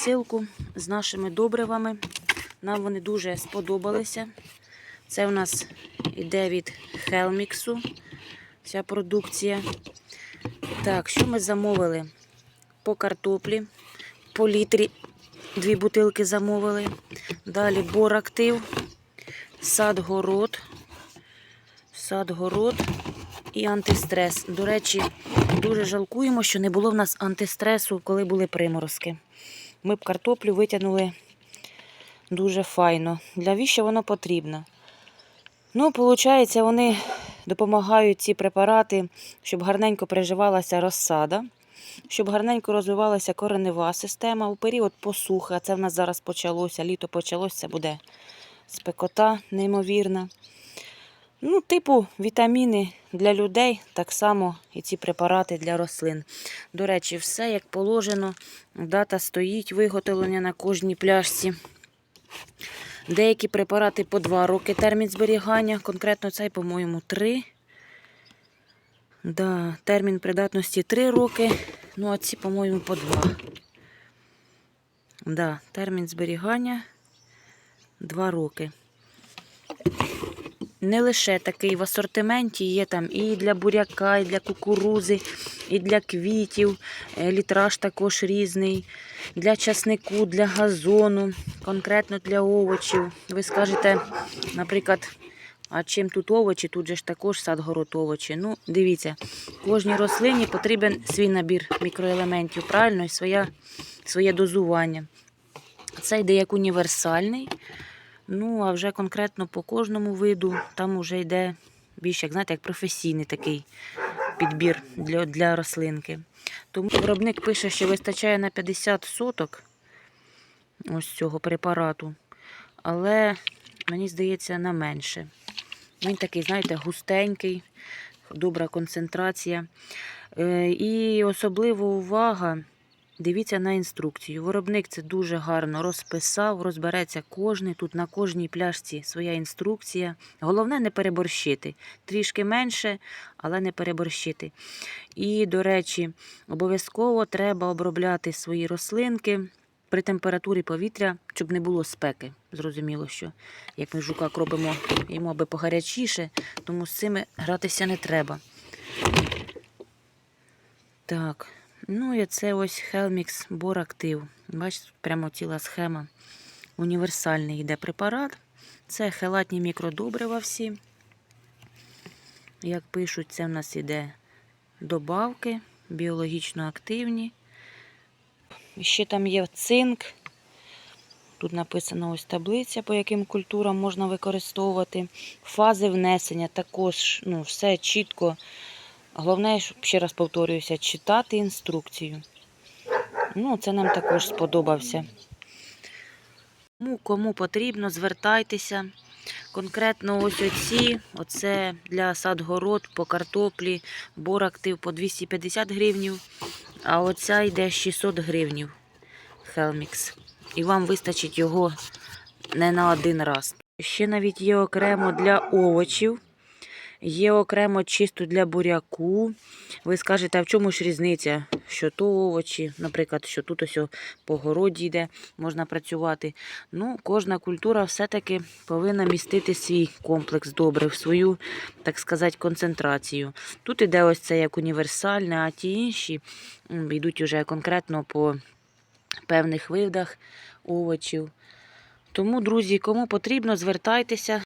посилку з нашими добривами. Нам вони дуже сподобалися. Це у нас іде від Хелміксу. Ця продукція. Так, що ми замовили? По картоплі, по літрі дві бутилки замовили. Далі борактив, сад-город, сад-город і антистрес. До речі, дуже жалкуємо, що не було в нас антистресу, коли були приморозки. Ми б картоплю витягнули дуже файно. Для віщо воно потрібно? Ну, виходить, вони допомагають ці препарати, щоб гарненько приживалася розсада, щоб гарненько розвивалася коренева система у період посухи. А це в нас зараз почалося, літо почалося, це буде спекота неймовірна. Ну, типу, вітаміни для людей, так само і ці препарати для рослин. До речі, все як положено. Дата стоїть виготовлення на кожній пляшці. Деякі препарати по 2 роки термін зберігання, конкретно цей, по-моєму, 3. Да, термін придатності 3 роки. Ну, а ці, по-моєму, по 2. Да, термін зберігання 2 роки. Не лише такий в асортименті є там і для буряка, і для кукурузи, і для квітів. Е, Літраж також різний. Для часнику, для газону, конкретно для овочів. Ви скажете, наприклад, а чим тут овочі? Тут же ж також сад-город овочі. Ну, дивіться, кожній рослині потрібен свій набір мікроелементів, правильно, і своя, своє дозування. Це йде як універсальний. Ну, а вже конкретно по кожному виду там вже йде більш, як знаєте, як професійний такий підбір для, для рослинки. Тому виробник пише, що вистачає на 50 соток ось цього препарату. Але мені здається, на менше. Він такий, знаєте, густенький, добра концентрація. Е, І особлива увага. Дивіться на інструкцію. Виробник це дуже гарно розписав, розбереться кожний. Тут на кожній пляшці своя інструкція. Головне не переборщити. Трішки менше, але не переборщити. І, до речі, обов'язково треба обробляти свої рослинки при температурі повітря, щоб не було спеки. Зрозуміло, що як ми жукак робимо йому аби погарячіше, тому з цими гратися не треба. Так. Ну і це ось Helmix Борактив. Бачите, прямо ціла схема. Універсальний йде препарат. Це хелатні мікродобрива всі. Як пишуть, це в нас іде добавки, біологічно активні. Ще там є цинк. Тут написано ось таблиця, по яким культурам можна використовувати. Фази внесення також ну, все чітко. Головне, щоб, ще раз повторююся, читати інструкцію. Ну, це нам також сподобався. Кому, кому потрібно, звертайтеся. Конкретно ось оці, оце для садгород по картоплі, борактив по 250 гривнів, а оця йде 600 гривнів Хелмікс. І вам вистачить його не на один раз. Ще навіть є окремо для овочів. Є окремо чисто для буряку. Ви скажете, а в чому ж різниця? Що то овочі, наприклад, що тут ось по городі йде, можна працювати. Ну, кожна культура все-таки повинна містити свій комплекс добрив, свою, так сказати, концентрацію. Тут іде ось це як універсальне, а ті інші йдуть уже конкретно по певних видах овочів. Тому, друзі, кому потрібно, звертайтеся.